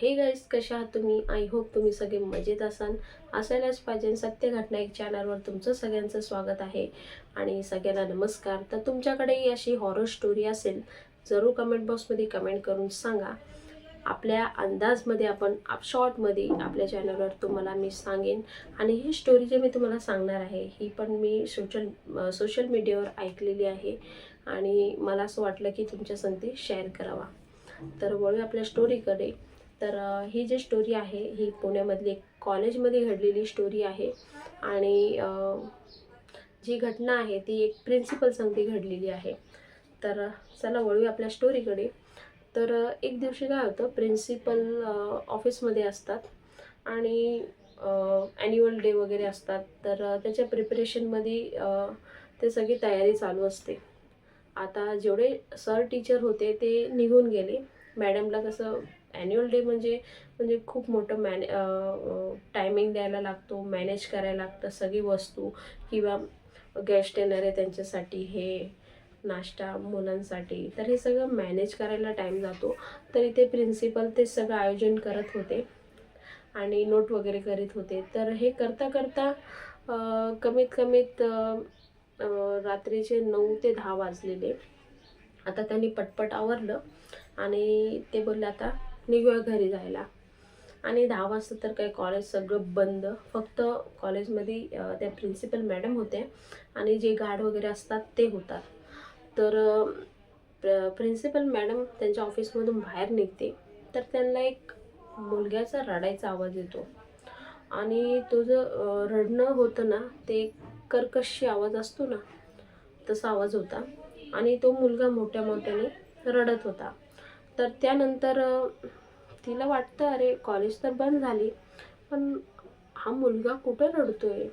हे गाईज कशा आहात तुम्ही? आय होप तुम्ही सगळे मजेत असाल. असायलाच पाहिजे सत्य घटना एक चॅनलवर तुमचं सगळ्यांचं स्वागत आहे. आणि सगळ्यांना नमस्कार. तर तुमच्याकडेही अशी हॉरर स्टोरी असेल जरूर कमेंट बॉक्समध्ये कमेंट करून सांगा. आपल्या अंदाजमध्ये आपण आप शॉर्टमध्ये आपल्या चॅनलवर तुम्हाला मी सांगेन. आणि ही स्टोरी जे मी तुम्हाला सांगणार आहे ही पण मी सोशल सोशल मीडियावर ऐकलेली आहे. आणि मला असं वाटलं की तुमच्या संधी शेअर करावा. तर वळू आपल्या स्टोरीकडे तर ही जी स्टोरी आहे ही पुण्यामधली एक कॉलेजमध्ये घडलेली स्टोरी आहे. आणि जी घटना आहे ती एक प्रिन्सिपल संगती घडलेली आहे. तर चला वळू आपल्या स्टोरीकडे तर एक दिवशी काय होतं प्रिन्सिपल ऑफिसमध्ये असतात. आणि ॲन्युअल डे वगैरे असतात. तर त्याच्या प्रिपरेशनमध्ये ते सगळी तयारी चालू असते. आता जेवढे सर टीचर होते ते निघून गेले. मॅडमला कसं ॲन्युअल डे म्हणजे म्हणजे खूप मोठं मॅने टायमिंग द्यायला लागतो मॅनेज करायला लागतं सगळी वस्तू किंवा गेस्ट येणार आहे त्यांच्यासाठी हे नाश्ता मुलांसाठी. तर हे सगळं मॅनेज करायला टाईम जातो. तर इथे प्रिन्सिपल ते सगळं आयोजन करत होते आणि नोट वगैरे करीत होते. तर हे करता करता कमीत कमीत रात्रीचे नऊ ते दहा वाजलेले. आता त्यांनी पटपट आवरलं आणि ते बोलले आता निघूया घरी जायला. आणि दहा वाजता तर काही कॉलेज सगळं बंद. फक्त कॉलेजमध्ये त्या प्रिन्सिपल मॅडम होते आणि जे गार्ड वगैरे असतात ते होतात. तर प्रिन्सिपल मॅडम त्यांच्या ऑफिसमधून बाहेर निघते. तर त्यांना एक मुलग्याचा रडायचा आवाज येतो. आणि तो जो रडणं होतं ना ते कर्कशी आवाज असतो ना तसा आवाज होता. आणि तो मुलगा मोठ्या मोठ्याने रडत होता. तर त्यानंतर तिला वाटतं अरे कॉलेज तर बंद झाली पण हा मुलगा कुठं रडतो आहे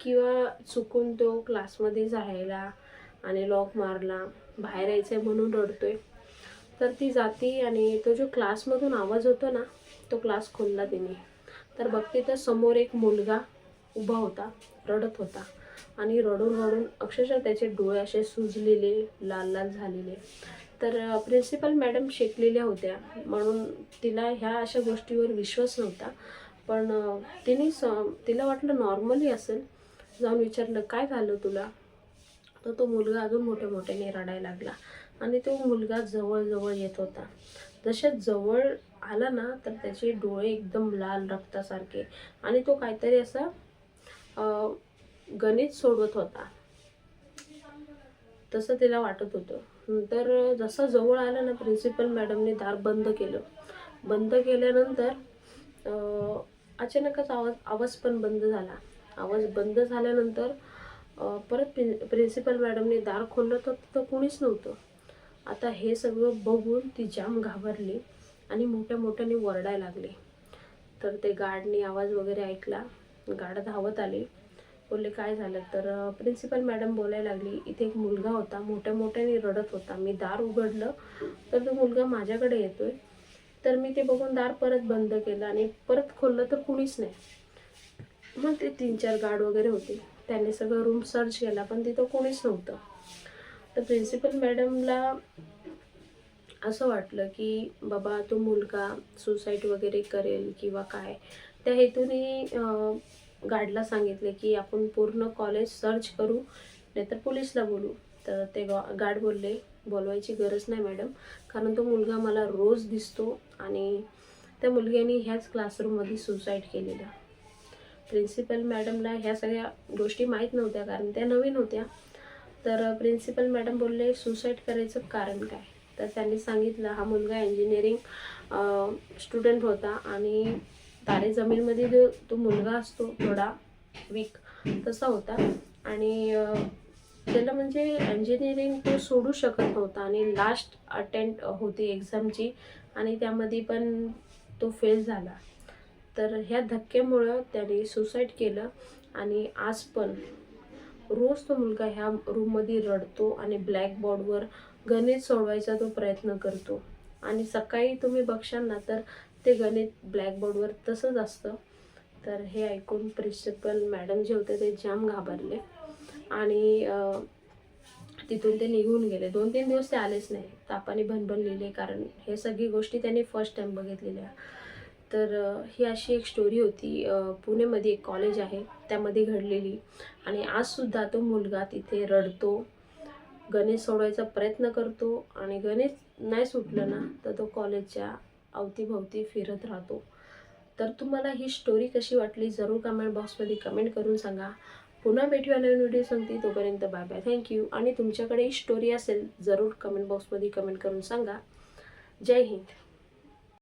किंवा चुकून तो क्लासमध्ये जायला आणि लॉक मारला बाहेर यायचं आहे म्हणून रडतोय? तर ती जाती आणि तो जो क्लासमधून आवाज होतो ना तो क्लास खोलला तिने. तर बघते तर समोर एक मुलगा उभा होता रडत होता आणि रडून रडून अक्षरशः त्याचे डोळे असे सुजलेले लाल लाल झालेले. तर प्रिन्सिपल मॅडम शिकलेल्या होत्या. म्हणून तिला ह्या अशा गोष्टीवर विश्वास नव्हता. पण तिने स तिला वाटलं नॉर्मली असेल. जाऊन विचारलं काय झालं तुला? तर तो मुलगा अजून मोठ्या मोठ्याने रडायला लागला. आणि तो मुलगा जवळजवळ येत होता. जशा जवळ आला ना तर त्याचे डोळे एकदम लाल रक्तासारखे. आणि तो काहीतरी असा गणित सोडवत होता. तसं तिला वाटत होतं. तर जसं जवळ आलं ना प्रिन्सिपल मॅडमने दार बंद केलं. बंद केल्यानंतर अचानकच आवाज आवाज पण बंद झाला. आवाज बंद झाल्यानंतर परत प्रि प्रिन्सिपल मॅडमने दार खोललं तर तिथं कोणीच नव्हतं. आता हे सगळं बघून ती जाम घाबरली आणि मोठ्या मोठ्याने वरडायला लागली. तर ते गार्डने आवाज वगैरे ऐकला. गाड धावत आले. बोलले काय झालं? तर प्रिन्सिपल मॅडम बोलायला लागली इथे एक मुलगा होता मोठ्या मोठ्याने रडत होता. मी दार उघडलं तर तो मुलगा माझ्याकडे येतोय. तर मी ते बघून दार परत बंद केलं आणि परत खोललं तर कुणीच नाही. मग ते तीन चार गार्ड वगैरे होते. त्यांनी सगळं रूम सर्च केला पण तिथं कोणीच नव्हतं. तर प्रिन्सिपल मॅडमला असं वाटलं की बाबा तो मुलगा सुसाईड वगैरे करेल किंवा काय? त्या हेतूने गार्डला सांगितले की आपण पूर्ण कॉलेज सर्च करू नाहीतर पोलीसला बोलू. तर ते गार्ड बोलले बोलवायची गरज नाही मॅडम कारण तो मुलगा मला रोज दिसतो आणि त्या मुलग्याने ह्याच क्लासरूममध्ये सुसाईड केलेलं. प्रिन्सिपल मॅडमला ह्या सगळ्या गोष्टी माहीत नव्हत्या कारण त्या नवीन होत्या. तर प्रिन्सिपल मॅडम बोलले सुसाईड करायचं कारण काय? तर त्यांनी सांगितलं हा मुलगा इंजिनिअरिंग स्टुडंट होता आणि तारे जमीनमध्ये जो तो मुलगा असतो थोडा वीक तसा होता. आणि त्याला म्हणजे इंजिनिअरिंग तो सोडू शकत नव्हता. आणि लास्ट अटेम्प्ट होती एक्झामची आणि त्यामध्ये पण तो फेल झाला. तर ह्या धक्क्यामुळं त्याने सुसाईड केलं. आणि आज पण रोज तो मुलगा ह्या रूममध्ये रडतो आणि ब्लॅकबोर्डवर गणित सोडवायचा तो प्रयत्न करतो. आणि सकाळी तुम्ही बघशाल ना तर ते गणित ब्लॅकबोर्डवर तसंच असतं. तर हे ऐकून प्रिन्सिपल मॅडम जे होते ते जाम घाबरले. आणि तिथून ते निघून गेले. दोन तीन दिवस ते आलेच नाही. तापाने भनभन लिहिले कारण हे सगळी गोष्टी त्यांनी फर्स्ट टाईम बघितलेल्या. तर ही अशी एक स्टोरी होती. पुणेमध्ये एक कॉलेज आहे. त्यामध्ये घडलेली. आणि आजसुद्धा तो मुलगा तिथे रडतो. गणेश सोडवायचा प्रयत्न करतो. आणि गणेश नाही सुटलं ना तर तो कॉलेजच्या अवतीभवती फिरत राहतो. तर तुम्हाला ही स्टोरी कशी वाटली? जरूर कमेंट बॉक्समध्ये कमेंट करून सांगा. पुन्हा भेटूया नवीन व्हिडिओ सांगते तोपर्यंत बाय बाय थँक्यू आणि तुमच्याकडे ही स्टोरी असेल जरूर कमेंट बॉक्समध्ये कमेंट करून सांगा. जय हिंद.